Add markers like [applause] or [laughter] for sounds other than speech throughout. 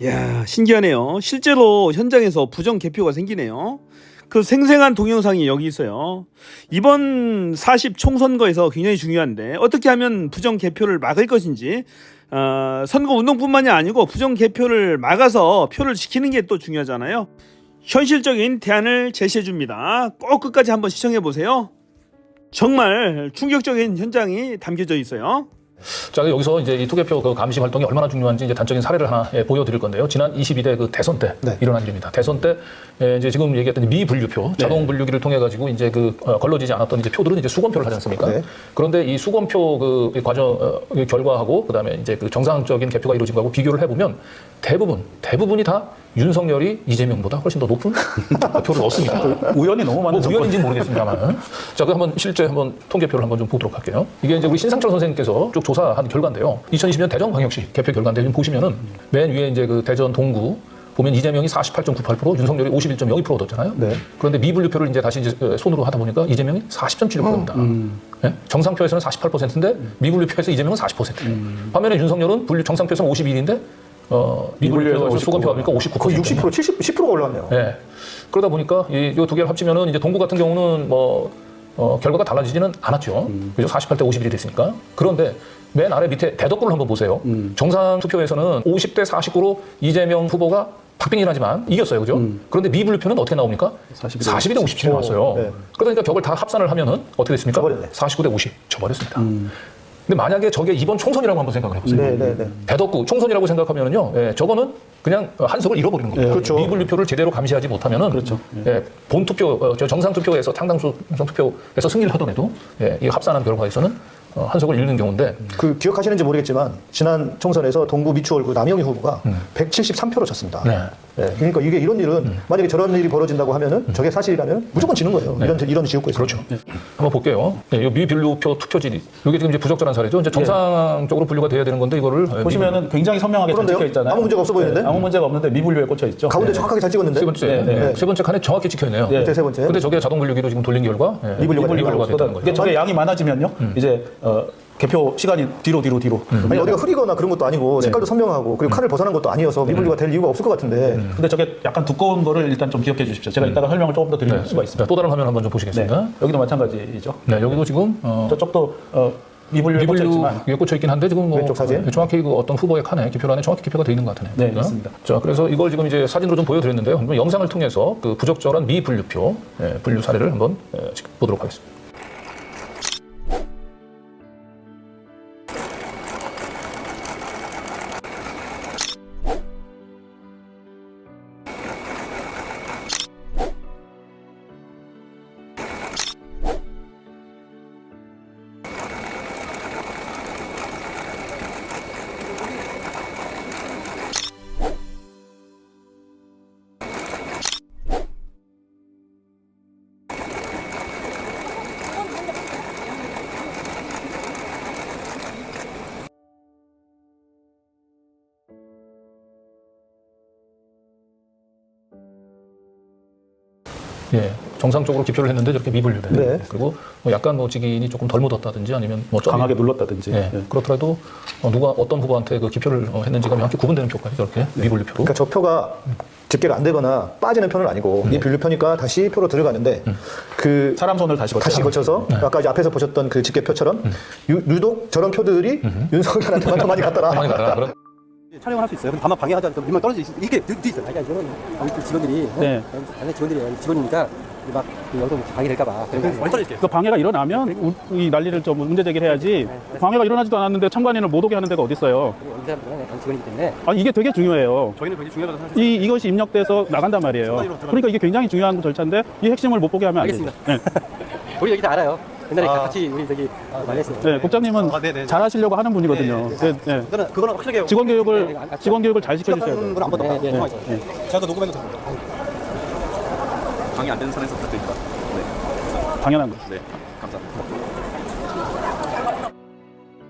이야 신기하네요. 실제로 현장에서 부정 개표가 생기네요. 그 생생한 동영상이 여기 있어요. 이번 40 총선거에서 굉장히 중요한데 어떻게 하면 부정 개표를 막을 것인지 어, 선거 운동뿐만이 아니고 부정 개표를 막아서 표를 지키는 게 또 중요하잖아요. 현실적인 대안을 제시해 줍니다. 꼭 끝까지 한번 시청해 보세요. 정말 충격적인 현장이 담겨져 있어요. 자 여기서 이제 이 투개표 그 감시 활동이 얼마나 중요한지 이제 단적인 사례를 하나 예, 보여드릴 건데요. 지난 22대 그 대선 때 네. 일어난 일입니다. 대선 때 예, 이제 지금 얘기했던 미분류표 네. 자동 분류기를 통해 가지고 이제 그 어, 걸러지지 않았던 이제 표들은 이제 수검표를 하지 않습니까? 네. 그런데 이 수검표 그 과정 어, 그 결과하고 그다음에 이제 그 정상적인 개표가 이루어진 거하고 비교를 해보면 대부분 대부분이 다 윤석열이 이재명보다 훨씬 더 높은 표를 얻습니다. [laughs] 우연히 너무 많은 뭐 우연인지 는 모르겠습니다만. 자, 그 한번 실제 한번 통계표를 한번 좀 보도록 할게요. 이게 이제 우리 신상철 선생님께서 쭉 조사한 결과인데요. 2020년 대전광역시 개표 결과인데 지금 보시면은 맨 위에 이제 그 대전 동구 보면 이재명이 48.98%, 윤석열이 51.02% 얻었잖아요. 네. 그런데 미분류표를 이제 다시 이제 손으로 하다 보니까 이재명이 40.76%입니다. 예? 정상표에서는 48%인데 미분류표에서 이재명은 40%예요. 반면에 윤석열은 분류 정상표에서는 51인데 어, 미분류표에서 수검표가 보니까 59%. 거의 60% 70 10%가 올라왔네요. 예. 그러다 보니까 이두 개를 합치면은 이제 동구 같은 경우는 뭐 어, 결과가 달라지지는 않았죠. 그죠? 48대 51이 됐으니까. 그런데 맨 아래 밑에 대덕구를 한번 보세요. 정상 투표에서는 50대 49로 이재명 후보가 박빙이하지만 이겼어요. 그죠? 그런데 미분류표는 어떻게 나옵니까? 42대 42대 57이 나왔어요. 네. 그러니까 격을 다 합산을 하면은 어떻게 됐습니까? 져버렸네. 49대 50 져버렸습니다. 근데 만약에 저게 이번 총선이라고 한번 생각을 해보세요. 네, 네, 네. 대덕구 총선이라고 생각하면은요, 예, 저거는 그냥 한석을 잃어버리는 겁니다. 그렇죠. 미분류표를 제대로 감시하지 못하면은 그렇죠. 예, 본 투표, 어, 저 정상 투표에서 상당수 정상 투표에서 승리를 하더라도 예, 이 합산한 결과에서는 어, 한석을 잃는 경우인데 그 기억하시는지 모르겠지만 지난 총선에서 동구 미추홀 그 남영희 후보가 173표로 졌습니다. 네. 네, 그러니까 이게 이런 일은 만약에 저런 일이 벌어진다고 하면은 저게 사실이라면 무조건 지는 거예요. 이런 이런 지역구에서. 그렇죠. 한번 볼게요. 네, 이 미분류표 투표지 이게 지금 이제 부적절한 사례죠. 이제 정상적으로 분류가 돼야 되는 건데 이거를 예, 보시면은 굉장히 선명하게 잘 그런데요? 찍혀 있잖아요. 아무 문제가 없어 보이는데? 네, 아무 문제가 없는데 미분류에 꽂혀 있죠. 가운데 네. 정확하게 잘 찍었는데. 세 번째, 네, 네. 네, 세 번째 칸에 정확히 찍혀 있네요. 네. 세 번째. 근데 저게 자동 분류기로 지금 돌린 결과 예, 미분류가 미분류가 됐다는 됐다는 이게 거죠. 저게 양이 많아지면요. 이제 어, 개표 시간이 뒤로 뒤로 뒤로. 아니 어디가 흐리거나 그런 것도 아니고 색깔도 선명하고 그리고 칸을 벗어난 것도 아니어서 미분류가 될 이유가 없을 것 같은데. 근데 저게 약간 두꺼운 거를 일단 좀 기억해 주십시오. 제가 이따가 설명을 조금 더 드릴 네. 수가 있습니다. 자, 또 다른 화면 한번 좀 네. 보시겠습니다. 여기도 마찬가지죠. 네, 여기도 지금 어, 저쪽도 어, 미분류에 꽂혀 있지만 미분류 위에 꽂혀 있긴 한데 지금 뭐 왼쪽 사진? 정확히 그 어떤 후보의 칸에 기표란에 정확히 기표가 돼 있는 것 같으네요. 네. 있습니다. 자, 그래서 이걸 지금 이제 사진으로 좀 보여드렸는데요. 영상을 통해서 그 부적절한 미분류표 예, 분류 사례를 한번 예, 보도록 하겠습니다. 예, 정상적으로 기표를 했는데 저렇게 미분류돼. 네. 그리고 뭐 약간 뭐 직인이 조금 덜 묻었다든지 아니면 뭐 점이- 강하게 눌렀다든지. 예, 예. 그렇더라도 어, 누가 어떤 후보한테 그 기표를 어, 했는지가 명확히 구분되는 표까지 저렇게 미분류표로. 그러니까 저 표가 집계가 안 되거나 빠지는 표는 아니고 이 분류 표니까 다시 표로 들어가는데 그 사람 손을 다시 거쳐. 다시 거쳐서 아까 이제 앞에서 보셨던 그 집계표처럼 유, 유독 저런 표들이 윤석열한테만 더 많이 갔더라. 가다가 그런 촬영을 할 수 있어요. 근데 다만 방해하지 않고 민망 떨어져 있, 이렇게 늘뒤 있어요. 아니, 이거는 우리 직원들이 네. 당연히 직원들이 직원이니까 막 여기서 방해될까봐. 그래서 멀리 떨어져 있게요. 그 방해가 일어나면 우- 이 난리를 좀 문제 제기를 해야지. 방해가 일어나지도 않았는데 참관인을 못 오게 하는 데가 어디 있어요? 이 사람들은 그냥 직원이기 때문에 아 이게 되게 중요해요. 저희는 굉장히 중요하다고 생각합니다. 이 이것이 입력돼서 나간단 말이에요. 그러니까 이게 굉장히 중요한 절차인데 이 핵심을 못 보게 하면 안 되죠. 네. [laughs] 우리 여기 다 알아요. 옛날에 같이 우리 저기 많이 했어요. 네, 국장님은 아, 네, 네. 잘하시려고 하는 분이거든요. 네, 네. 그거는 그거는 확실하게 직원 교육을 네, 네, 직원 교육을 잘 시켜주셔야 돼요. 건. 네, 네, 네. 제가 그 녹음해도 됩니다. 방해 안 되는 선에서 부탁드립니다. 네, 당연한 거. 네, 감사합니다.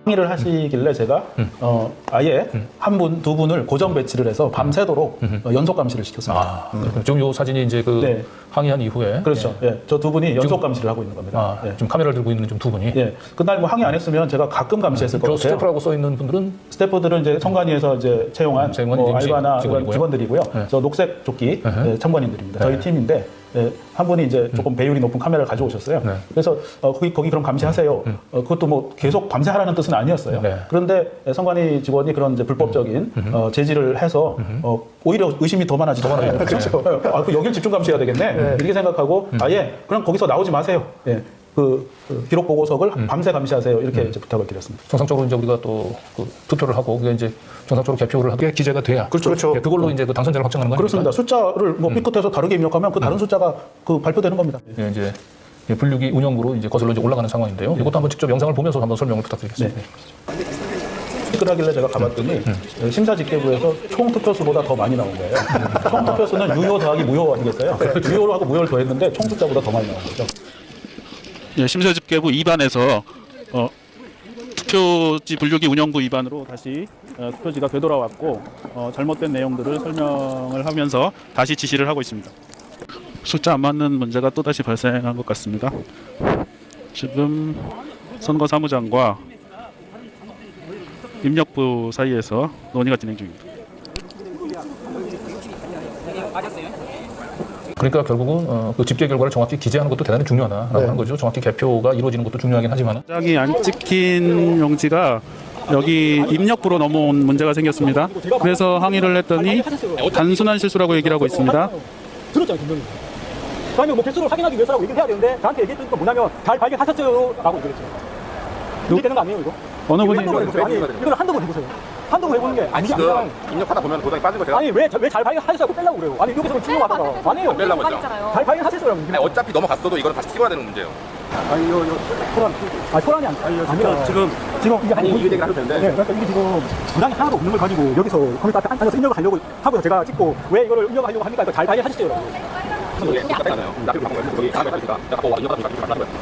항의를 하시길래 제가 어, 아예 한 분, 두 분을 고정 배치를 해서 밤새도록 어, 연속 감시를 시켰습니다. 아, 지금 요 사진이 이제 그 네. 항의한 이후에 그렇죠. 예, 저 두 분이 연속 감시를 하고 있는 겁니다. 아, 예. 지금 카메라를 들고 있는 좀두 분이 예, 그날 뭐 항의 안 했으면 제가 가끔 감시했을 것 저 같아요. 스태프라고 써 있는 분들은 스태프들은 이제 청관위에서 이제 채용한 채용한 뭐 임시 알바나 직원이고요. 직원들이고요. 네. 저 녹색 조끼 에헤. 예, 청관인들입니다. 저희 네. 팀인데 예, 한 분이 이제 조금 배율이 높은 카메라를 가져오셨어요. 네. 그래서 어, 거기 거기 그럼 감시하세요. 어, 그것도 뭐 계속 감시하라는 뜻은 아니었어요. 네. 그런데 예, 성관위 직원이 그런 이제 불법적인 어, 제지를 해서 어, 오히려 의심이 더 많아지더라고요. [laughs] 그렇죠. 아, 그 여길 집중 감시해야 되겠네. 이렇게 생각하고 아예 그냥 거기서 나오지 마세요. 예. 그, 그 기록 보고석을 밤새 감시하세요. 이렇게 이제 부탁을 드렸습니다. 정상적으로 이제 우리가 또 그 투표를 하고 그게 이제 정상적으로 개표를 하게 기재가 돼야 그렇죠. 그렇죠. 예, 그걸로 이제 그 당선자를 확정하는 거니까 그렇습니다. 숫자를 뭐 삐끗해서 다르게 입력하면 그 다른 숫자가 그 발표되는 겁니다. 예, 이제 예, 분류기 운영부로 이제 거슬러 이제 올라가는 상황인데요. 이것도 한번 직접 영상을 보면서 한번 설명을 부탁드리겠습니다. 삐끗하길래 제가 가봤더니 심사집계부에서 총 투표수보다 더 많이 나온 거예요. 총 투표수는 유효 더하기 무효 아니겠어요? 유효로 하고 무효를 더했는데 총 숫자보다 더 많이 나온 거죠. 예, 심사집계부 2반에서 어, 투표지 분류기 운영부 2반으로 다시 어, 투표지가 되돌아왔고 어, 잘못된 내용들을 설명을 하면서 다시 지시를 하고 있습니다. 숫자 안 맞는 문제가 또 다시 발생한 것 같습니다. 지금 선거 사무장과 입력부 사이에서 논의가 진행 중입니다. 그러니까 결국은 어, 그 집계 결과를 정확히 기재하는 것도 대단히 중요하다라고 네. 하는 거죠. 정확히 개표가 이루어지는 것도 중요하긴 하지만 장이 안 찍힌 용지가 여기 입력부로 넘어온 문제가 생겼습니다. 그래서 항의를 했더니 단순한 실수라고 얘기를 하고 있습니다. 들었잖아요, 김병희. 그러면 뭐 개수를 확인하기 위해서라고 얘기를 해야 되는데 저한테 얘기했던 건 뭐냐면 잘 발견하셨어요 라고 얘기를 했어요. 이게 되는 거 아니에요, 이거? 어느 이거 분이. 아니, 이걸 한동안 해보세요. 한동안 해보는 게 아니, 지금 아니, 입력하다 보면 도장이 빠진 거 제가 아니 왜 잘 발견하셨어요? 빼려고 그래요. 아니, 여기서 충분하다가. 아니에요. 빼려고 했죠. 잘 발견하셨어요. 아니, 어차피 넘어갔어도 이거는 다시 찍어야 되는 문제예요. 아니, 요, 요, 소란. 아, 소란이 아니, 아니, 아니라 지금, 지금 이게 아니, 아니, 이 얘기를 하도 되는데. 네, 그러니까 이게 지금 부당이 하나도 없는 걸 가지고 여기서 컴퓨터 앞에 앉아서 입력을 하려고 하고 제가 찍고 왜 이거를 입력하려고 합니까? 이거 잘 발견하셨어요. 이게.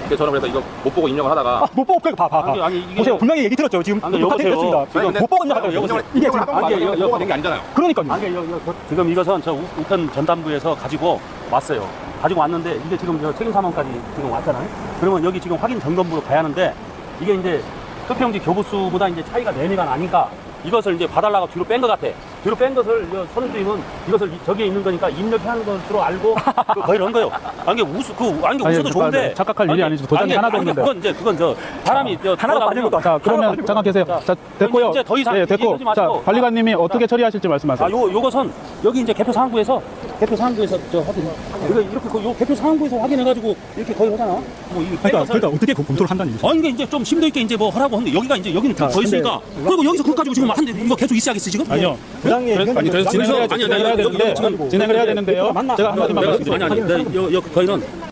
그래서 저는 그래서 이거 못 보고 입력을 하다가 아, 못 보고 그거 봐, 봐, 봐. 보세요. 분명히 얘기 들었죠. 지금 아니, 녹화 여보세요. 됐습니다. 아니, 지금 근데 못 보고 입력하다가 여보세요. 입력을 이게 입력을 지금 하고 아니, 이거 이거 된게 아니잖아요. 그러니까요. 아니, 여, 여, 지금 이것은 저 우- 우편 전담부에서 가지고 왔어요. 가지고 왔는데 이게 지금 저 책임 사무까지 지금 왔잖아요. 그러면 여기 지금 확인 점검부로 가야 하는데 이게 이제 투표용지 교부수보다 이제 차이가 4미가 나니까 이것을 이제 봐달라고 뒤로 뺀 것 같아. 뒤로 뺀 것을 여 선생님은 이것을 이- 저기에 있는 거니까 입력하는 것으로 알고 그 [laughs] 거의 이런 거요. 게 우수, 그, 아니, 게 아니, 웃어도 그러니까 좋은데. 착각할 일이 아니죠. 도장이 하나도 아니, 없는데. 그건 이제, 그건 저, 바람이 저, 하나가 빠진 것도 자, 그러면 잠깐 계세요. 자, 됐고요. 이제 더 이상 예, 됐고. 얘기하지 마시고. 자, 관리관님이 어떻게 처리하실지 말씀하세요. 아, 요, 요것은 여기 이제 개표 상황부에서 개표 상황부에서 저 확인. 이거 이렇게 그요 개표 상황부에서 확인해 가지고 이렇게 거의 하잖아. 뭐 이거 그러니까, 그러니까 어떻게 검토를 한다는 얘기죠? 아 이게 이제 좀 심도 있게 이제 뭐 하라고 하는데 여기가 이제 여기는 더 있으니까 그리고 여기서 그거 가지고 지금 한데 이거 계속 있어야겠어 지금? 아니요. 부당의 아니, 그래서 진행을 해야, 아니, 아니, 진행을 해야 아니, 되는데, 여기 지금 진행을 해야 되는데요. 제가 한마디만 말씀드릴게요. 아니 아니 여, 여 거기는 뭐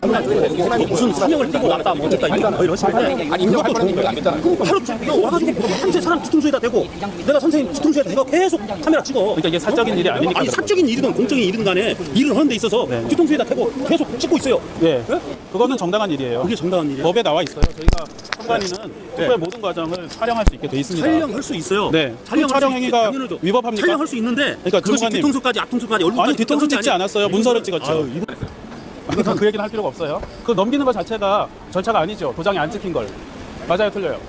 무슨 사명을 띄고 왔다 뭐 어쨌다 이거 거의 이러시는데 아니 입력할 뻔했는데 안 됐잖아요. 그거 하루 종일 와가지고 밤새 사람 뒤통수에다 대고 내가 선생님 뒤통수에다 대고 계속 카메라 찍어 그러니까 이게 사적인 일이 아니니까. 아니 사적인 일이든 공적인 일이든 간에 일을 하는 데 있어서 뒤통수에다 대고 계속 찍고 있어요 예. 그거는 정당한 일이에요. 그게 정당한 일이야 법에 나와 있어요. 저희가 선관위는 투표의 모든 과정을 촬영할 수 있게 돼 있습니다. 촬영할 수 있어요. 네. 촬영할 그 촬영 수 있- 행위가 당연하죠. 위법합니까? 촬영할 수 있는데 그러니까 그것이. 뒤통수까지 앞통수까지 얼굴까지 아니 뒤통수 찍지 아니야. 않았어요. 문서를 찍었죠. 이거- 그러니까 그 얘기는 할 필요가 없어요. 그 넘기는 것 자체가 절차가 아니죠. 도장이 안 찍힌 걸. 맞아요, 틀려요.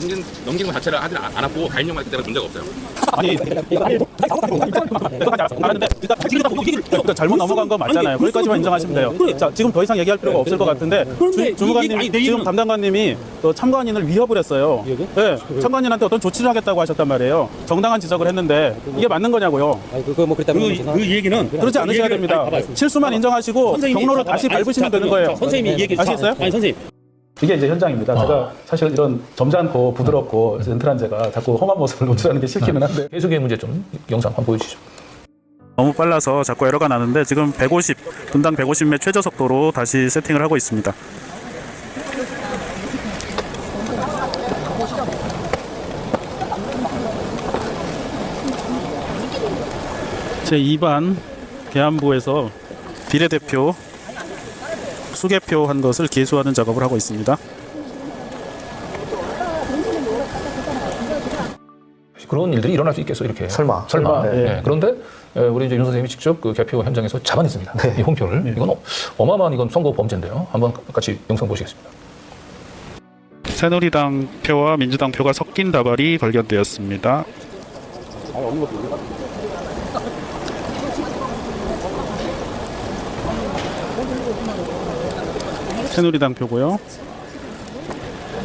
넘긴 넘기는 것 자체를 하지 않- 않았고 가입력만 했기 때문에 문제가 없어요. 아니, 그거까지 알았는데 일단 그러니까 잘못 넘어간 거 맞잖아요. 거기까지만 인정하시면 돼요. 자, 지금 더 이상 얘기할 필요가 없을 것 같은데 주, 주무관님 지금 담당관님이 또 참관인을 위협을 했어요. 네, 참관인한테 어떤 조치를 하겠다고 하셨단 말이에요. 정당한 지적을 했는데 이게 맞는 거냐고요. 그거 뭐 그랬다면 그, 그 얘기는 그렇지 않으셔야 됩니다. 실수만 인정하시고 경로를. 다시 밟으시면 자, 되는 거예요. 자, 선생님이 얘기 아시겠어요? 아니 선생님 이게 이제 현장입니다. 제가 사실 이런 점잖고 부드럽고 젠틀한 제가 자꾸 험한 모습을 노출하는 게 싫기는 한데 해석의 문제점 영상 한번 보여주시죠. 너무 빨라서 자꾸 에러가 나는데 지금 150 분당 150매 최저 속도로 다시 세팅을 하고 있습니다. 제 2반 계안부에서 비례대표 수개표한 것을 개수하는 작업을 하고 있습니다. 그런 일들이 일어날 수 있겠어 이렇게? 설마. 설마. 네. 예. 그런데 예, 우리 이제 윤 선생님이 직접 그 개표 현장에서 잡아냈습니다. 네. 이 홍표를. 네. 이건 어- 어마어마한 이건 선거 범죄인데요. 한번 같이 영상 보시겠습니다. 새누리당 표와 민주당 표가 섞인 다발이 발견되었습니다. 새누리당 표고요.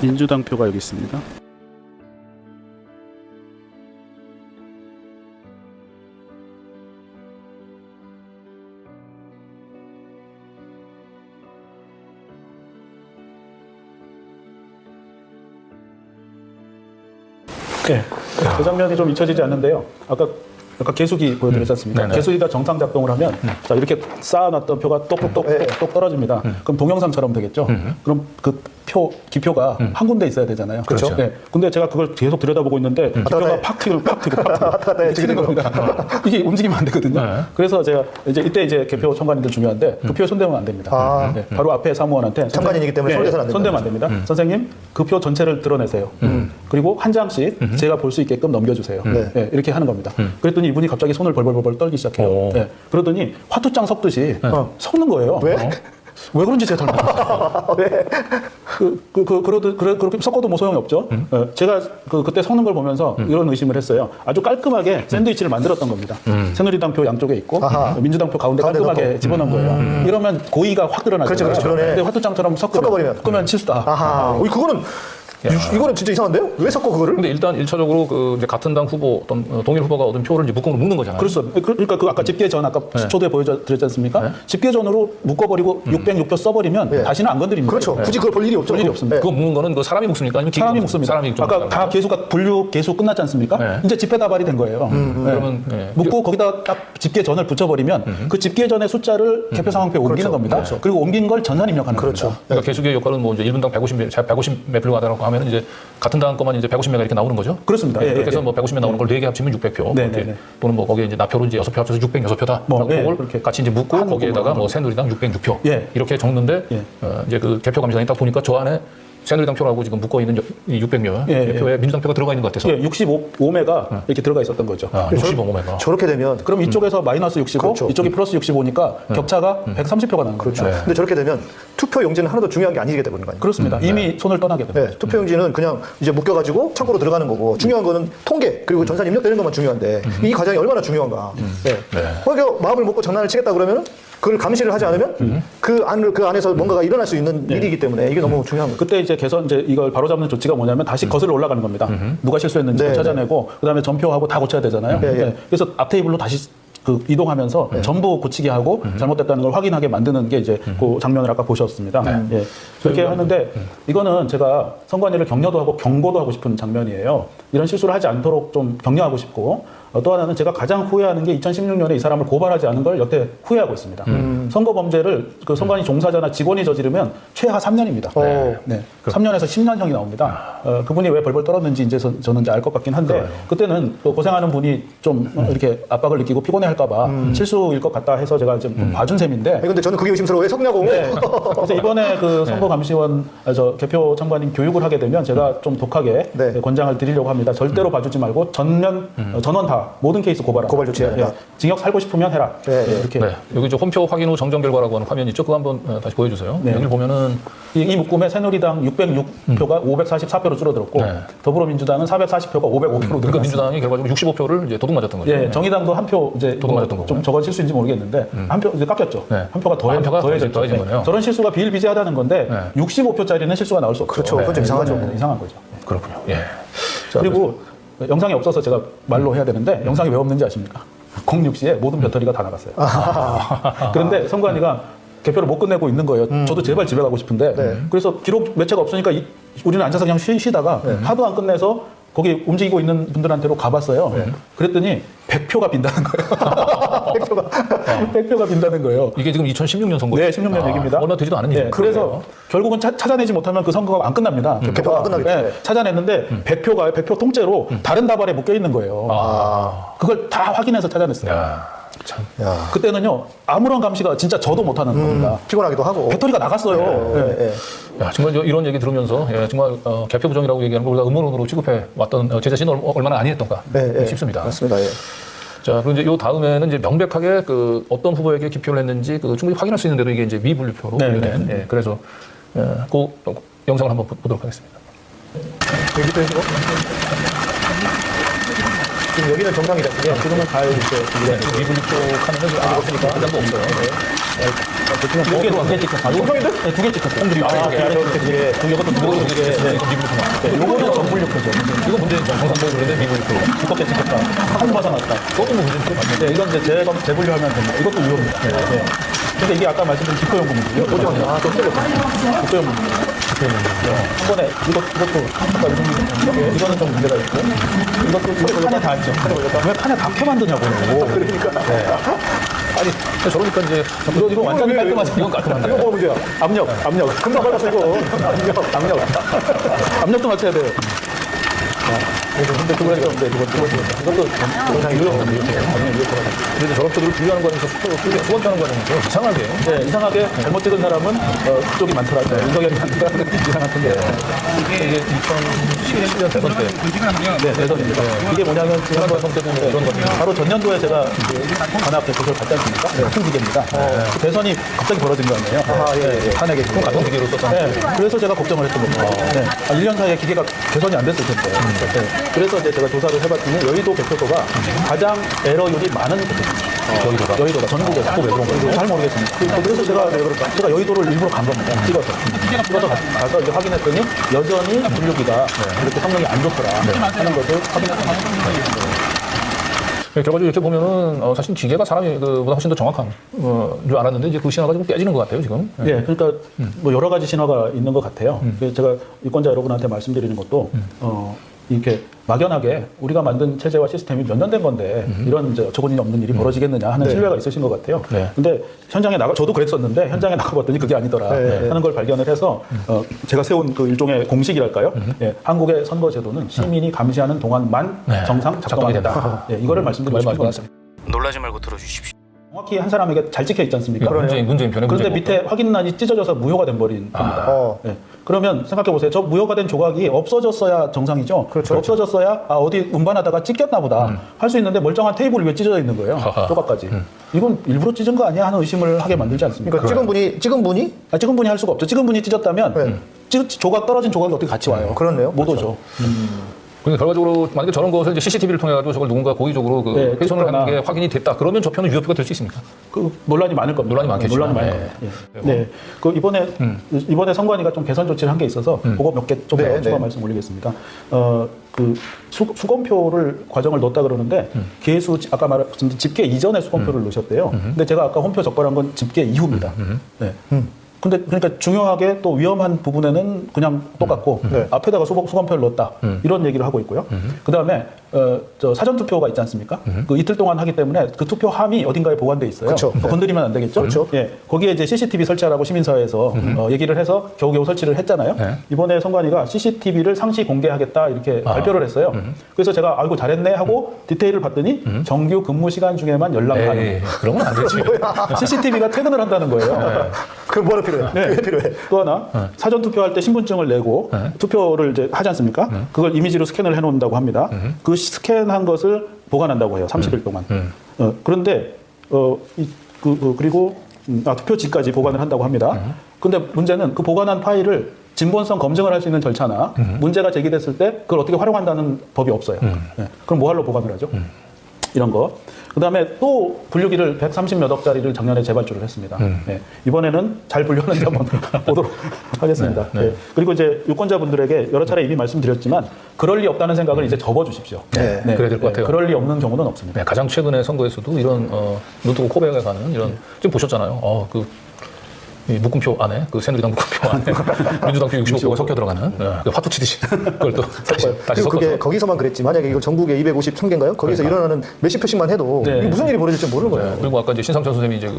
민주당 표가 여기 있습니다. 네. 그 장면이 좀 잊혀지지 않는데요. 아까 아까 개수기 보여드렸지 않습니까? 네네. 개수기가 정상 작동을 하면 자 이렇게 쌓아놨던 표가 똑똑똑똑 떨어집니다. 그럼 동영상처럼 되겠죠. 그럼 그 표 기표가 한 군데 있어야 되잖아요. 그렇죠. 네. 근데 제가 그걸 계속 들여다보고 있는데 기표가 팍 튀고 팍 튀고 팍 튀고 튀는 겁니다. 이게 움직이면 안 되거든요. 네. 그래서 제가 이제 이때 이제 개표 청관인들 중요한데 그 표에 손대면 안 됩니다. 아. 네. 바로 앞에 사무원한테 참관인이기 때문에 손대서는 안 된다. 손대면 안 됩니다. 선생님 그 표 전체를 드러내세요. 그리고 한 장씩 제가 볼 수 있게끔 넘겨주세요. 네. 네, 이렇게 하는 겁니다. 그랬더니 이분이 갑자기 손을 벌벌벌벌 떨기 시작해요. 오. 네. 그러더니 화투장 섞듯이 어, 섞는 거예요. 왜? 어? 왜 그런지 제가 잘 모르겠어요. 왜? [laughs] 그, 그, 그, 그러도, 그래, 그렇게 섞어도 뭐 소용이 없죠. 어, 제가 그, 그때 섞는 걸 보면서 이런 의심을 했어요. 아주 깔끔하게 샌드위치를 만들었던 겁니다. 새누리당 표 양쪽에 있고, 아하. 민주당 표 가운데 가운데 깔끔하게 넣고. 집어넣은 거예요. 이러면 고의가 확 드러나죠. 그렇죠, 그렇죠. 그러네. 근데 화투장처럼 섞으면, 섞어버리면. 섞으면 실수다. 아하. 어, 그거는 이- 이거는 진짜 이상한데요? 왜 섞어 그거를? 근데 일단 일차적으으로그 이제 같은 당 후보 어떤 어, 동일 후보가 얻은 표를 이제 묶음으로 묶는 거잖아요. 그렇죠. 그- 그러니까 그 아까 집계 전 아까 초대에 보여드렸지 않습니까? 집계 전으로 묶어버리고 606표 써버리면 네. 다시는 안 건드립니다. 그렇죠. 네. 굳이 그걸 볼 일이 없죠. 볼 일이 없습니다. 네. 그거 묶는 거는 그 사람이 묶습니까? 아니면 기계가 사람이 묶습니까? 묵습니다. 사람이 좀 아까 다 거죠? 개수가 분류 개수 끝났지 않습니까? 네. 이제 집계 다발이 된 거예요. 네. 그러면 예. 묶고 거기다 딱 집계 전을 붙여버리면 그 집계 전의 숫자를 개표 상황표에 옮기는 겁니다. 그리고 옮긴 걸 전산 입력하는 그렇죠. 겁니다. 그러니까 개수기의 역할은 뭐 이제 1분당 150매, 150매 불과하다고 하면 이제 같은 당 거만 이제 150매가 이렇게 나오는 거죠. 그렇습니다. 네, 예, 그렇게 해서 예, 뭐 150매 나오는 걸 4개 합치면 600표. 네, 이렇게. 네, 네. 또는 뭐 거기에 이제 나표로 이제 6표 합쳐서 606표다. 뭐, 예, 그걸 그렇게. 같이 이제 묶고 한 거기에다가 뭐 새누리당 606표. 예. 이렇게 적는데 예. 어, 이제 그 개표 감시단이 딱 보니까 저 안에 새누리당 표라고 지금 묶어 있는 600명 예, 예. 표에 민주당 표가 들어가 있는 것 같아서 예, 65매가 이렇게 들어가 있었던 거죠. 아, 65매가. 저렇게 되면 그럼 이쪽에서 마이너스 65, 그렇죠. 이쪽이 플러스 65니까 격차가 130표가 나는 거죠. 네. 근데 저렇게 되면 투표 용지는 하나도 중요한 게 아니게 되버리는 거 아니에요? 그렇습니다. 이미 손을 떠나게 됩니다. 네, 투표 용지는 그냥 이제 묶여가지고 창고로 들어가는 거고 중요한 거는 통계 그리고 전산 입력되는 것만 중요한데 이 과정이 얼마나 중요한가. 네. 그러니까 마음을 먹고 장난을 치겠다 그러면 그걸 감시를 하지 않으면 그 안을 그 안에서 뭔가가 일어날 수 있는 일이기 때문에 이게 너무 중요한 거죠. 그때 이제 개선 이제 이걸 바로잡는 조치가 뭐냐면 다시 거슬러 올라가는 겁니다. 누가 실수했는지 네, 찾아내고 그다음에 전표하고 다 고쳐야 되잖아요. 네, 네. 네. 그래서 앞 테이블로 다시 그 이동하면서 전부 고치게 하고 잘못됐다는 걸 확인하게 만드는 게 이제 그 장면을 아까 보셨습니다. 예. 그렇게 하는데 이거는 제가 선관위를 격려도 하고 경고도 하고 싶은 장면이에요. 이런 실수를 하지 않도록 좀 격려하고 싶고 어, 또 하나는 제가 가장 후회하는 게 2016년에 이 사람을 고발하지 않은 걸 여태 후회하고 있습니다. 선거 범죄를 그 선관위 종사자나 직원이 저지르면 최하 3년입니다. 어. 네. 3년에서 10년형이 나옵니다. 어, 그분이 왜 벌벌 떨었는지 이제 저, 저는 이제 알 것 같긴 한데 그때는 또 고생하는 분이 좀 어, 이렇게 압박을 느끼고 피곤해 할까봐 실수일 것 같다 해서 제가 좀, 좀 봐준 셈인데 아니, 근데 저는 그게 의심스러워 왜 섞냐고. 네. 그래서 이번에 그 [laughs] 선거감시원 아, 저 개표 참관인 교육을 하게 되면 제가 좀 독하게 네. 권장을 드리려고 합니다. 절대로 봐주지 말고 전면 어, 전원 다 모든 케이스 고발하라. 고발 조치해야 예. 된다. 징역 살고 싶으면 해라. 네. 예, 이렇게 네. 여기 저 홈표 확인 후 정정 결과라고 하는 화면 있죠? 그거 한번 어, 다시 보여주세요. 네. 여기 보면은 이, 이 묶음에 새누리당 606표가 544표로 줄어들었고 네. 더불어민주당은 440표가 505표로 그러니까 늘어났습니다. 민주당이 결과적으로 65표를 이제 도둑 맞았던 거죠. 예, 정의당도 한 표 이제 도둑 뭐 맞았던 거고요. 좀 저건 실수인지 모르겠는데 한 표 이제 깎였죠. 네. 한 표가 더해, 한 표가 더해졌죠. 더해진 거네요. 저런 실수가 비일비재하다는 건데 네. 65표짜리는 실수가 나올 수 없죠. 그렇죠. 그건 좀 이상하죠. 이거는 이상한 거죠. 그렇군요. 예. 자, 그리고 영상이 없어서 제가 말로 해야 되는데 영상이 왜 없는지 아십니까? 06시에 모든 배터리가 다 나갔어요. [laughs] 그런데 선관위가 개표를 못 끝내고 있는 거예요. 저도 제발 집에 가고 싶은데 네. 그래서 기록 매체가 없으니까 이- 우리는 앉아서 그냥 쉬, 다가 하도 안 끝내서 거기 움직이고 있는 분들한테로 가봤어요. 그랬더니 100표가 빈다는 거예요. [laughs] 100표가, 100표가 빈다는 거예요. 이게 지금 2016년 선거. 네, 16년 얘기입니다. 얼마 되지도 않은 네. 그래서 결국은 차- 찾아내지 못하면 그 선거가 안 끝납니다. 개표가 안 끝나겠죠. 네, 찾아냈는데 100표가 100표 통째로 다른 다발에 묶여 있는 거예요. 그걸 다 확인해서 찾아냈어요. 야. 참. 야. 그때는요 아무런 감시가 진짜 저도 못하는 겁니다. 피곤하기도 하고. 배터리가 나갔어요. 예. 예, 예. 야, 정말 저- 이런 얘기 들으면서 예, 정말 어, 개표 부정이라고 얘기하는 걸 우리가 음모론으로 취급해 왔던 어, 제 자신이 얼- 얼마나 아니했던가 예, 예. 싶습니다. 맞습니다. 예. 자, 그리고 이제 요 다음에는 이제 명백하게 그 어떤 후보에게 기표를 했는지 그 충분히 확인할 수 있는 대로 이게 이제 미분류표로 네, 분류된 네. 예, 그래서 예, 그 영상을 한번 보- 보도록 하겠습니다. 여기도 해주고. 지금 여기는 정상이다. 예. 지금은 잘 이제 네, 미분류표 칸에는 아직 없으니까 한 장도 없어요. 두개 두개 찍혔어요. 네, 두 개 찍혔어요. 아, 네, 두 개, 두 개가 또 두개 두 개. 네. 네, 요거는 정분류표죠. 이거 문제는 정상적으로 그런데 미분류표. 두껍게 찍혔다. 한 벗어났다. 그것도 뭐 문제는 맞는데. 네, 이건 이제 재검 재분류하면 됩니다. 이것도 위험입니다. 네. 네. 근데 이게 아까 말씀드린 기표연구문이요. 아, 또 틀렸다. 기표연구문. 한 번에 이것 이것도 아까 이 정도 이거는 좀 문제가 있고 이것도 칸에 닿았죠. 왜 칸에 닿게 만드냐고요. 그러니까. 아니, 저러니까 이제 이거 이거 완전 깔끔하죠. 이건 깔끔한데. 이거 뭐가 문제야? 압력, 압력. 금방 발랐어, 이거. 압력, 압력. 압력도 맞춰야 돼요. 근데 그거 좀, 네, 그거, 그거, 이것도 정상이 그래도 저런 쪽으로 분류하는 과정에서 수원하는 과정에서 이상하게 네, 이상하게 잘못 찍은 사람은 어, 그쪽이 많더라고요. 윤석열이 많더라고요. 이상한데. 이게 2017년 대선 때 네, 대선입니다. 이게 뭐냐면 지금 지난번 선거 때도 이런 것들 바로 전년도에 제가 이제 관합 대표를 받지 않습니까? 같은 기계입니다. 그 대선이 갑자기 벌어진 거 아니에요? 아, 예, 예. 탄핵의 기계. 같은 기계로 네, 그래서 제가 걱정을 했던 겁니다. 네. 아, 1년 사이에 기계가 개선이 안 됐을 텐데. 네. 그래서 이제 제가 조사를 해봤더니 여의도 개표소가 가장 에러율이 많은 개표소입니다. 여의도가? 여의도가 전국에서. 왜 그런 거예요? 잘 모르겠습니다. 그래서 제가? 제가 여의도를 일부러 간 겁니다. 찍어서. 찍어서 가- 가서 이제 확인했더니 여전히 분류기가 이렇게 성능이 안 좋더라 하는 것을 확인했습니다. 네, 결과적으로 이렇게 보면은 어, 사실 기계가 사람이 그보다 훨씬 더 정확한 어, 줄 알았는데 이제 그 신화가 좀 깨지는 것 같아요 지금. 네. 예, 그러니까 뭐 여러 가지 신화가 있는 것 같아요. 그래서 제가 유권자 여러분한테 말씀드리는 것도 어, 이렇게 막연하게 우리가 만든 체제와 시스템이 몇 년 된 건데 이런 이제 어처구니 없는 일이 벌어지겠느냐 하는 신뢰가 있으신 것 같아요. 네. 근데 현장에 나가 저도 그랬었는데 현장에 나가봤더니 그게 아니더라 네. 하는 걸 발견을 해서 어, 제가 세운 그 일종의 공식이랄까요? 예, 한국의 선거 제도는 시민이 감시하는 동안만 네. 정상 작동이 작동이 된다. 된다. 예, 이거를 말씀드리고 말 싶은 맞고 겁니다. 놀라지 말고 들어주십시오. 정확히 한 사람에게 잘 찍혀 있지 않습니까? 그러니까 문재인 문재인 편에 그런데 문제가 밑에 확인란이 찢어져서 무효가 돼버린 겁니다. 어. 예. 그러면 생각해 보세요. 저 무효가 된 조각이 없어졌어야 정상이죠. 그렇죠. 없어졌어야 아 어디 운반하다가 찢겼나 보다 할 수 있는데 멀쩡한 테이블 위에 찢어져 있는 거예요. 하하. 조각까지. 이건 일부러 찢은 거 아니야 하는 의심을 하게 만들지 않습니까? 그러니까 찍은 분이, 찍은 분이? 아, 찍은 분이 할 수가 없죠. 찍은 분이 찢었다면 네. 찢, 조각 떨어진 조각이 어떻게 같이 와요? 그렇네요. 못 오죠. 그러니까 결과적으로 만약에 저런 것을 이제 CCTV를 통해 가지고 저걸 누군가 고의적으로 그 네, 훼손을 하는. 게 확인이 됐다. 그러면 저 편은 유효표가 될 수 있습니까? 그 논란이 많을 겁니다. 논란이 많겠죠. 논란이 많을 네. 겁니다. 예. 네. 그 이번에 이번에 선관위가 좀 개선 조치를 한 게 있어서 그거 몇 개좀 네, 추가 네. 말씀 올리겠습니다. 어, 그 수, 수검표를 과정을 넣었다 그러는데 개수 아까 말한 집계 이전에 수검표를 넣으셨대요. 근데 제가 아까 홈표 적발한 건 집계 이후입니다. 네. 근데 그러니까 중요하게 또 위험한 부분에는 그냥 똑같고 네. 앞에다가 수검, 수검표를 넣었다 이런 얘기를 하고 있고요. 그 다음에 어, 저 사전 투표가 있지 않습니까? 그 이틀 동안 하기 때문에 그 투표함이 어딘가에 보관돼 있어요. 그렇죠. 그거 건드리면 안 되겠죠. 그렇죠. 예, 거기에 이제 CCTV 설치하라고 시민사회에서 어, 얘기를 해서 겨우겨우 설치를 했잖아요. 네. 이번에 선관위가 CCTV를 상시 공개하겠다 이렇게 아. 발표를 했어요. 그래서 제가 아이고 잘했네 하고 디테일을 봤더니 정규 근무 시간 중에만 연락 에이, 가능. 그런 건 안 되지. [laughs] CCTV가 퇴근을 한다는 거예요. 그럼 뭐가 필요해? 네. 왜 필요해? 또 하나 사전 투표할 때 신분증을 내고 네. 투표를 이제 하지 않습니까? 그걸 이미지로 스캔을 해놓는다고 합니다. 그 스캔한 것을 보관한다고 해요. 30일 동안. 어, 그런데 어, 이, 그, 그, 그리고 음, 아, 투표지까지 보관을 한다고 합니다. 근데 문제는 그 보관한 파일을 진본성 검증을 할 수 있는 절차나 문제가 제기됐을 때 그걸 어떻게 활용한다는 법이 없어요. 네. 그럼 뭐하러 보관을 하죠? 이런 거. 그 다음에 또 분류기를 130 몇 억짜리를 작년에 재발주를 했습니다. 네. 이번에는 잘 분류하는지 한번 [laughs] 보도록 하겠습니다. 네, 네. 네. 그리고 이제 유권자분들에게 여러 차례 이미 말씀드렸지만 그럴 리 없다는 생각을 이제 접어주십시오. 네, 그래야 될 것 같아요. 그럴 리 없는 경우는 없습니다. 네, 가장 최근의 선거에서도 이런 어, 눈뜨고 코베에 가는 이런 지금 보셨잖아요. 어, 그 이 묶음표 안에 그 새누리당 묶음표 안에 [laughs] 민주당 표 65표가 섞여 들어가는 네, 그 화투 치듯이 [laughs] 그걸 또 다시 다시 그리고 그게 섞어서 거기서만 그랬지. 만약에 이거 전국에 253개인가요? 거기서 일어나는 몇십 표씩만 해도 네. 이게 무슨 일이 벌어질지 모르는 거예요. 네, 그리고 아까 이제 신상철 선생님이 이제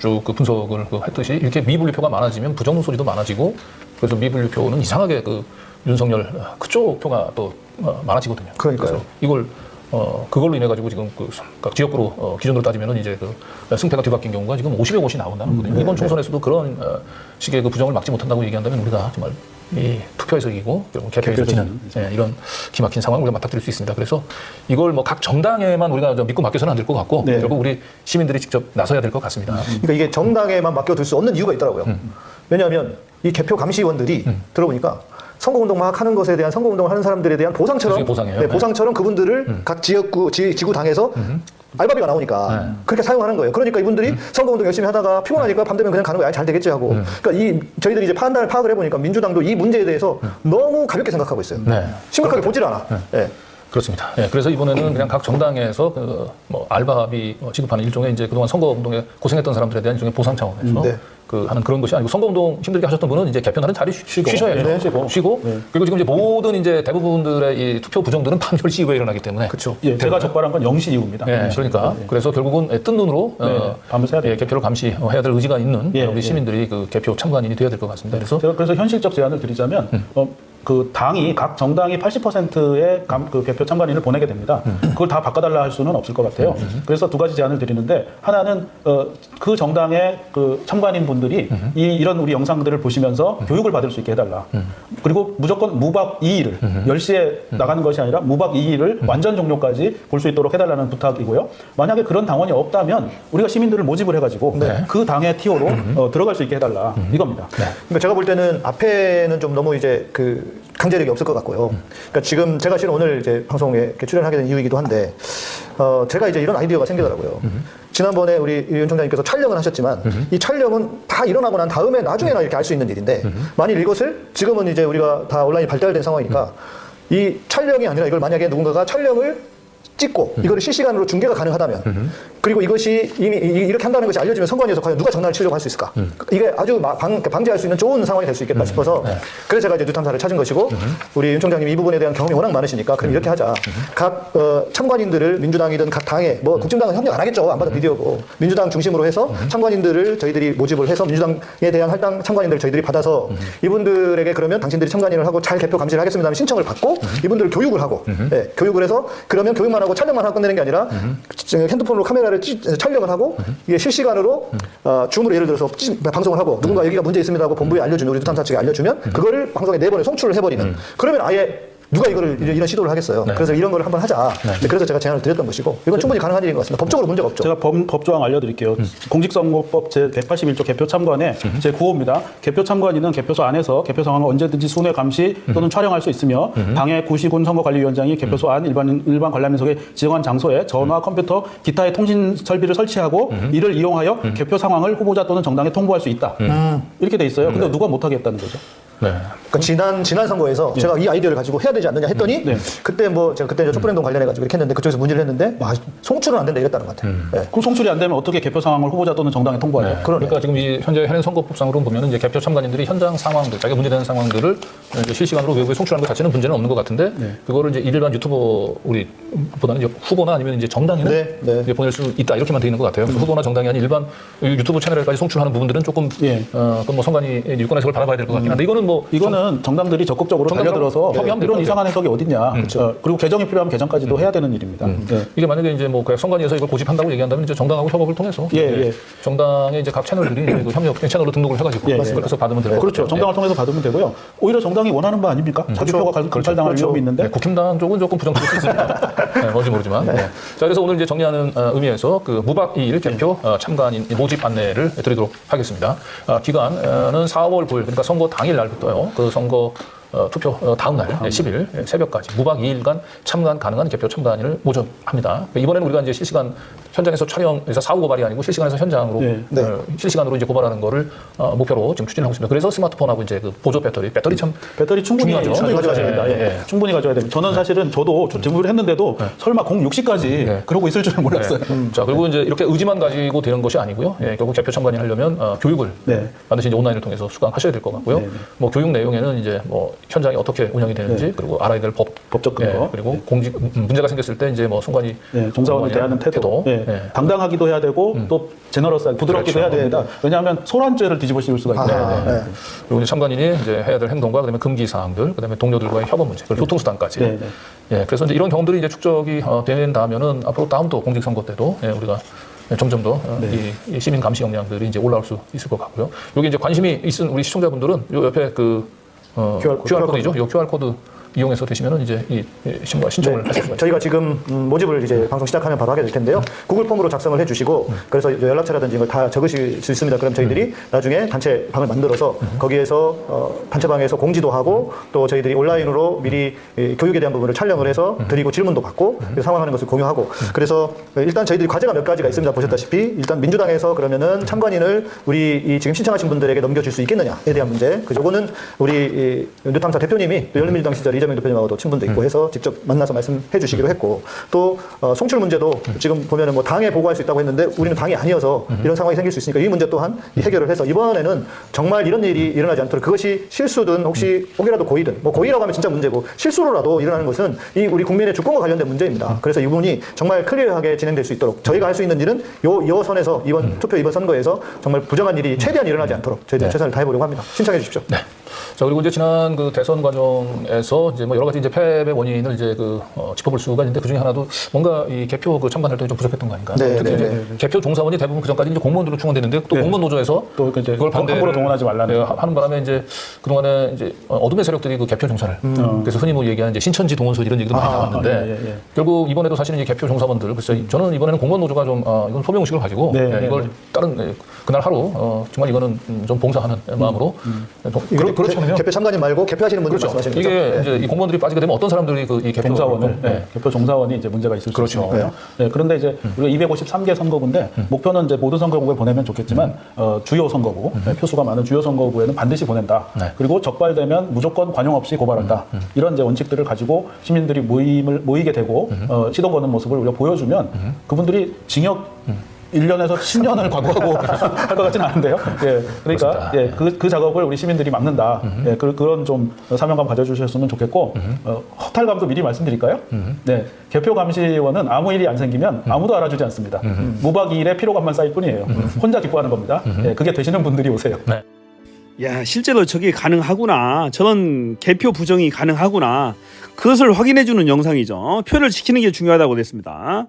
그쭉그 분석을 그 했듯이 이렇게 미분류표가 많아지면 부정문 소리도 많아지고 그래서 미분류표는 이상하게 그 윤석열 어, 그쪽 표가 또 어, 많아지거든요. 그러니까요. 이걸 어, 그걸로 인해 가지고 지금 그각 지역구로 어, 기준으로 따지면은 이제 그 승패가 뒤바뀐 경우가 지금 50여 곳이 나온다는 거거든요. 이번 총선에서도 그런 어, 식의 그 부정을 막지 못한다고 얘기한다면 우리가 정말 이 투표에서 이기고 결국 개표에서 지는 예, 이런 기막힌 상황을 우리가 맞닥뜨릴 수 있습니다. 그래서 이걸 뭐 각 정당에만 우리가 좀 믿고 맡겨서는 안 될 것 같고 네. 결국 우리 시민들이 직접 나서야 될 것 같습니다. 그러니까 이게 정당에만 맡겨둘 수 없는 이유가 있더라고요. 왜냐하면 이 개표 감시원들이 들어보니까 선거운동 막 하는 것에 대한 선거운동을 하는 사람들에 대한 보상처럼 보상이에요. 네, 네. 보상처럼 그분들을 각 지역구 지, 지구 당에서 알바비가 나오니까 그렇게 사용하는 거예요. 그러니까 이분들이 선거운동 열심히 하다가 피곤하니까 밤 되면 그냥 가는 거야. 잘 되겠지 하고. 그러니까 이 저희들이 이제 판단을 파악을 해보니까 민주당도 이 문제에 대해서 너무 가볍게 생각하고 있어요. 네. 심각하게 보질 않아. 예. 그렇습니다. 예, 그래서 이번에는 그냥 각 정당에서 그 뭐 알바비 어, 지급하는 일종의 이제 그동안 선거 운동에 고생했던 사람들에 대한 일종의 보상 차원에서 네. 그 하는 그런 것이 아니고 선거 운동 힘들게 하셨던 분은 이제 개표 날은 자리 쉬, 쉬셔야죠. 네, 쉬고. 쉬고 그리고 지금 이제 모든 이제 대부분들의 이 투표 부정들은 밤 10시 이후에 일어나기 때문에 그렇죠. 예, 제가 적발한 건 0시 이후입니다. 예, 그러니까 그래서 결국은 뜬 눈으로 네, 어, 밤을 새야 예. 개표를 감시해야 될 의지가 있는 예, 우리 예. 시민들이 그 개표 참관인이 돼야 될 것 같습니다. 그래서 제가 그래서 현실적 제안을 드리자면 어, 그 당이 각 정당이 80%의 그 개표 참관인을 보내게 됩니다. 그걸 다 바꿔달라 할 수는 없을 것 같아요. 그래서 두 가지 제안을 드리는데 하나는 어, 그 정당의 그 참관인 분들이 이 이런 우리 영상들을 보시면서 교육을 받을 수 있게 해달라. 그리고 무조건 무박 2일을 10시에 나가는 것이 아니라 무박 2일을 완전 종료까지 볼 수 있도록 해달라는 부탁이고요. 만약에 그런 당원이 없다면 우리가 시민들을 모집을 해가지고 그 당의 티오로 어, 들어갈 수 있게 해달라 이겁니다. 그러니까 제가 볼 때는 앞에는 좀 너무 이제 그 강제력이 없을 것 같고요. 그러니까 지금 제가 실은 오늘 이제 방송에 출연하게 된 이유이기도 한데, 어, 제가 이제 이런 아이디어가 생기더라고요. 지난번에 우리 윤 총장님께서 촬영을 하셨지만 이 촬영은 다 일어나고 난 다음에 나중에나 이렇게 알 수 있는 일인데 만일 이것을 지금은 이제 우리가 다 온라인이 발달된 상황이니까 이 촬영이 아니라 이걸 만약에 누군가가 촬영을 찍고 이거를 실시간으로 중계가 가능하다면 그리고 이것이 이미 이- 이렇게 한다는 것이 알려지면 선관위에서 과연 누가 장난을 치려고 할 수 있을까? 이게 아주 마- 방, 방지할 수 있는 좋은 상황이 될 수 있겠다 싶어서 그래서 제가 이제 뉴탐사를 찾은 것이고 우리 윤 총장님이 이 부분에 대한 경험이 워낙 많으시니까 그럼 이렇게 하자. 각 어, 참관인들을 민주당이든 각 당에 뭐 국진당은 협력 안 하겠죠. 안 봐도 비디오고 민주당 중심으로 해서 참관인들을 저희들이 모집을 해서 민주당에 대한 할당 참관인들을 저희들이 받아서 이분들에게 그러면 당신들이 참관인을 하고 잘 개표 감시를 하겠습니다 하는 신청을 받고 이분들을 교육을 하고 예, 교육을 해서 그러면 교육만 하고 촬영만 하고 끝내는 게 아니라 핸드폰으로 카메라를 찌- 촬영을 하고 이게 실시간으로 어, 줌으로 예를 들어서 찌- 방송을 하고 누군가 여기가 문제 있습니다 하고 본부에 알려주면 우리 탐사 측에 알려주면 그거를 방송에 네 번에 송출을 해버리는. 그러면 아예 누가 이거를 이런, 이런 시도를 하겠어요. 그래서 이런 걸 한번 하자. 네, 그래서 제가 제안을 드렸던 것이고 이건 충분히 가능한 일인 것 같습니다. 법적으로 문제가 없죠. 제가 법, 법조항 알려드릴게요. 공직선거법 제 181조 개표 참관에 제 9호입니다. 개표 참관인은 개표소 안에서 개표 상황을 언제든지 순회 감시 또는 촬영할 수 있으며 당의 구시군 선거관리위원장이 개표소 안 일반 일반 관람인석의 지정한 장소에 전화, 컴퓨터, 기타의 통신 설비를 설치하고 이를 이용하여 개표 상황을 후보자 또는 정당에 통보할 수 있다. 이렇게 돼 있어요. 근데 누가 못 하겠다는 거죠? 네. 그러니까 지난 지난 선거에서 제가 이 아이디어를 가지고 해야 되지 않느냐 했더니 네. 그때 뭐 제가 그때 이제 촛불행동 관련해 가지고 이렇게 했는데 그쪽에서 문제를 했는데 와, 송출은 안 된다 이랬다는 것 같아요. 네. 그럼 송출이 안 되면 어떻게 개표 상황을 후보자 또는 정당에 통보하죠? 그러네. 그러니까 지금 이 현재 현행 선거법상으로 보면 이제 개표 참관인들이 현장 상황들, 자기가 문제되는 상황들을 이제 실시간으로 외부에 송출하는 것 자체는 문제는 없는 것 같은데 그거를 이제 일반 유튜버 우리 보다는 이제 후보나 아니면 이제 정당에는 네, 네. 이제 보낼 수 있다 이렇게만 돼 있는 것 같아요. 그래서 후보나 정당이 아닌 일반 유튜브 채널에까지 송출하는 부분들은 조금 예. 어, 그건 뭐 선관위 유권에서 그걸 바라봐야 될 것 같긴 한데 이거는 뭐 이거는 정당들이 적극적으로 달려들어서 협의하면 될것 이런 같아요. 이상한 해석이 어딨냐. 어, 그리고 개정이 필요하면 개정까지도 해야 되는 일입니다. 네. 이게 만약에 이제 뭐 그냥 선관위에서 이걸 고집한다고 얘기한다면 이제 정당하고 협업을 통해서 예, 이제 예. 정당의 이제 각 채널들이 이제 그 협력 채널로 등록을 해가지고 예, 예. 그래서 받으면 될것 그렇죠. 같아요. 정당을 통해서 받으면 되고요. 오히려 정당이 원하는 바 아닙니까? 자기 표가 갈- 검찰당할 위험이 있는데. 네, 국힘당 쪽은 조금 부정적일 수 있습니다. [laughs] 네, 뭔지 모르지만. 네. 자, 그래서 오늘 이제 정리하는 어, 의미에서 그 무박 2일 개표 어, 참관인 모집 안내를 드리도록 하겠습니다. 어, 기간은 4월 9일, 그러니까 선거 당일 날부터 요. 그 선거 어, 투표 어, 다음 날 네, 10일 예, 새벽까지 무박 2일간 참관 가능한 개표 참관인을 모집합니다. 그러니까 이번에는 우리가 이제 실시간 현장에서 촬영에서 사후 고발이 아니고 실시간에서 현장으로 네. 어, 실시간으로 이제 고발하는 거를 어, 목표로 지금 추진하고 있습니다. 그래서 스마트폰하고 이제 그 보조 배터리, 배터리 참 배터리 충분히 중요하죠. 충분히 가져야 예, 됩니다. 예, 예. 충분히 가져야 됩니다. 저는 사실은 저도 제보를 했는데도 설마 06시까지 네. 그러고 있을 줄은 몰랐어요. 네. 자 그리고 이제 이렇게 의지만 가지고 되는 것이 아니고요. 예, 결국 개표 참관인 하려면 어, 교육을 네. 반드시 이제 온라인을 통해서 수강하셔야 될 것 같고요. 네, 네. 뭐 교육 내용에는 이제 뭐 현장이 어떻게 운영이 되는지 그리고 알아야 될 법, 법적 근거. 예, 그리고 공직 음, 문제가 생겼을 때 이제 뭐 순간이 네, 종사원에 대한 태도, 예, 예. 당당하기도 해야 되고 또 제너러스하게 부드럽기도 그렇죠. 해야 됩니다. 왜냐하면 소란죄를 뒤집어 씌울 수가 때문에. 아, 네. 그리고 이제 참관인이 이제 해야 될 행동과 그다음에 금기 사항들, 그다음에 동료들과의 협업 문제, 그리고 교통수단까지. 네, 네. 예, 그래서 이제 이런 경우들이 이제 축적이 어, 된다면은 앞으로 다음도 공직선거 때도 예, 우리가 점점 더 어, 네. 이, 이 시민 감시 역량들이 이제 올라올 수 있을 것 같고요. 여기 이제 관심이 있은 우리 시청자분들은 요 옆에 그 어, QR 코드. QR 코드이죠. 이 QR 코드 이용해서 되시면은 이제 이, 이 신고 신청을 네. 하실 수가 있습니다. 저희가 지금 음, 모집을 이제 방송 시작하면 바로 하게 될 텐데요. 구글 폼으로 작성을 해주시고 그래서 이제 연락처라든지 이걸 다 적으실 수 있습니다. 그럼 저희들이 나중에 단체 방을 만들어서 거기에서 어, 단체 방에서 공지도 하고 또 저희들이 온라인으로 미리 이 교육에 대한 부분을 촬영을 해서 드리고 질문도 받고 그래서 상황하는 것을 공유하고 그래서 일단 저희들이 과제가 몇 가지가 있습니다. 보셨다시피 일단 민주당에서 그러면은 참관인을 우리 이 지금 신청하신 분들에게 넘겨줄 수 있겠느냐에 대한 문제. 그 요거는 우리 이 뉴탐사 대표님이 또 열린민주당 시절 이 재명 대표님하고도 친분도 있고 해서 직접 만나서 말씀해 주시기로 했고 또 어, 송출 문제도 지금 보면은 뭐 당에 보고할 수 있다고 했는데 우리는 당이 아니어서 이런 상황이 생길 수 있으니까 이 문제 또한 이 해결을 해서 이번에는 정말 이런 일이 일어나지 않도록 그것이 실수든 혹시 혹이라도 고의든 뭐 고의라고 하면 진짜 문제고 실수로라도 일어나는 것은 이 우리 국민의 주권과 관련된 문제입니다. 그래서 이 부분이 정말 클리어하게 진행될 수 있도록 저희가 할 수 있는 일은 요, 요 선에서 이번 투표 이번 선거에서 정말 부정한 일이 최대한 일어나지 않도록 저희들 최선을 다해보려고 합니다. 신청해 주십시오. 네. 자 그리고 이제 지난 그 대선 과정에서 이제 뭐 여러 가지 이제 패배 원인을 이제 그 어, 짚어볼 수가 있는데 그 중에 하나도 뭔가 이 개표 그 참관 활동이 좀 부족했던 거 아닌가? 네, 특히 네, 이제 네, 개표 종사원이 대부분 그 전까지 이제 공무원들로 충원됐는데 또 네. 공무원 노조에서 또 이제 그걸 반대를 함부로 동원하지 말라는. 네, 하- 하는 바람에 이제 그 동안에 이제 어, 어둠의 세력들이 그 개표 종사를 그래서 흔히 뭐 얘기하는 이제 신천지 동원소 이런 얘기도 많이 나왔는데 예, 예, 예. 결국 이번에도 사실은 이제 개표 종사원들 글쎄 저는 이번에는 공무원 노조가 좀 아, 이건 소명 의식을 가지고 네, 예, 네, 이걸 네. 다른 예, 그날 하루 어, 정말 이거는 음, 좀 봉사하는 마음으로 좀- 이거 그 렇- 그렇잖아요. 개표 참관인 말고 개표하시는 분들 그렇죠. 말씀하시는 거죠? 이게 네. 이제 이 공무원들이 빠지게 되면 어떤 사람들이 그 이 개표 종사원을 네. 네, 개표 종사원이 이제 문제가 있을 그렇죠. 수 있으니까요. 네, 그런데 이제 우리가 253개 선거구인데 목표는 이제 모든 선거구에 보내면 좋겠지만 어, 주요 선거구 네, 표수가 많은 주요 선거구에는 반드시 보낸다. 네. 그리고 적발되면 무조건 관용 없이 고발한다. 이런 이제 원칙들을 가지고 시민들이 모임을 모이게 되고 어, 시동 거는 모습을 우리가 보여주면 그분들이 징역 1년에서 10년을 광고하고 [laughs] 할 것 같지는 않은데요. 예, 그러니까 예, 그, 그 작업을 우리 시민들이 막는다. 예, 그, 그런 좀 사명감 가져주셨으면 좋겠고 어, 허탈감도 미리 말씀드릴까요? 네, 개표 감시원은 아무 일이 안 생기면 아무도 알아주지 않습니다. 무박이일에 피로감만 쌓일 뿐이에요. 혼자 기뻐하는 겁니다. 예, 그게 되시는 분들이 오세요. 야 실제로 저게 가능하구나 저런 개표 부정이 가능하구나 그것을 확인해주는 영상이죠 표를 지키는 게 중요하다고 그랬습니다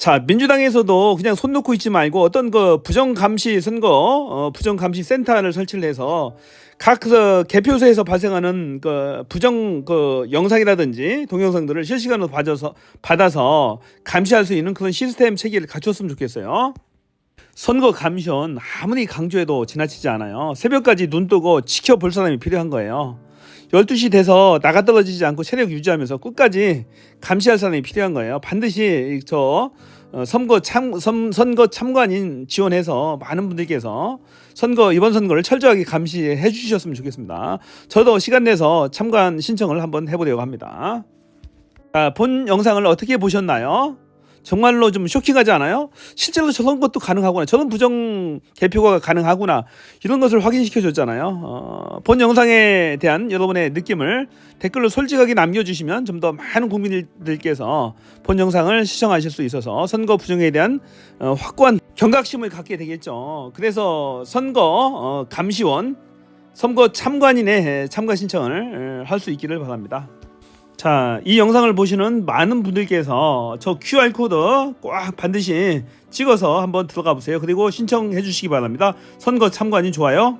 자 민주당에서도 그냥 손 놓고 있지 말고 어떤 그 부정 감시 선거 어, 부정 감시 센터를 설치를 해서 각그 개표소에서 발생하는 그 부정 그 영상이라든지 동영상들을 실시간으로 받아서 받아서 감시할 수 있는 그런 시스템 체계를 갖췄으면 좋겠어요. 선거 감시원 아무리 강조해도 지나치지 않아요. 새벽까지 눈 뜨고 지켜볼 사람이 필요한 거예요. 12시 돼서 나가 떨어지지 않고 체력 유지하면서 끝까지 감시할 사람이 필요한 거예요. 반드시 저 어, 선거 참 선, 선거 참관인 지원해서 많은 분들께서 선거 이번 선거를 철저하게 감시해 주셨으면 좋겠습니다. 저도 시간 내서 참관 신청을 한번 해보려고 합니다. 자, 본 영상을 어떻게 보셨나요? 정말로 좀 쇼킹하지 않아요? 실제로 저런 것도 가능하구나. 저런 부정 개표가 가능하구나. 이런 것을 확인시켜 줬잖아요. 어, 본 영상에 대한 여러분의 느낌을 댓글로 솔직하게 남겨주시면 좀 더 많은 국민들께서 본 영상을 시청하실 수 있어서 선거 부정에 대한 어, 확고한 경각심을 갖게 되겠죠. 그래서 선거 어, 감시원, 선거 참관인의 참가 신청을 할 수 있기를 바랍니다. 자, 이 영상을 보시는 많은 분들께서 저 QR코드 꽉 반드시 찍어서 한번 들어가 보세요. 그리고 신청해 주시기 바랍니다. 선거 참관인 좋아요.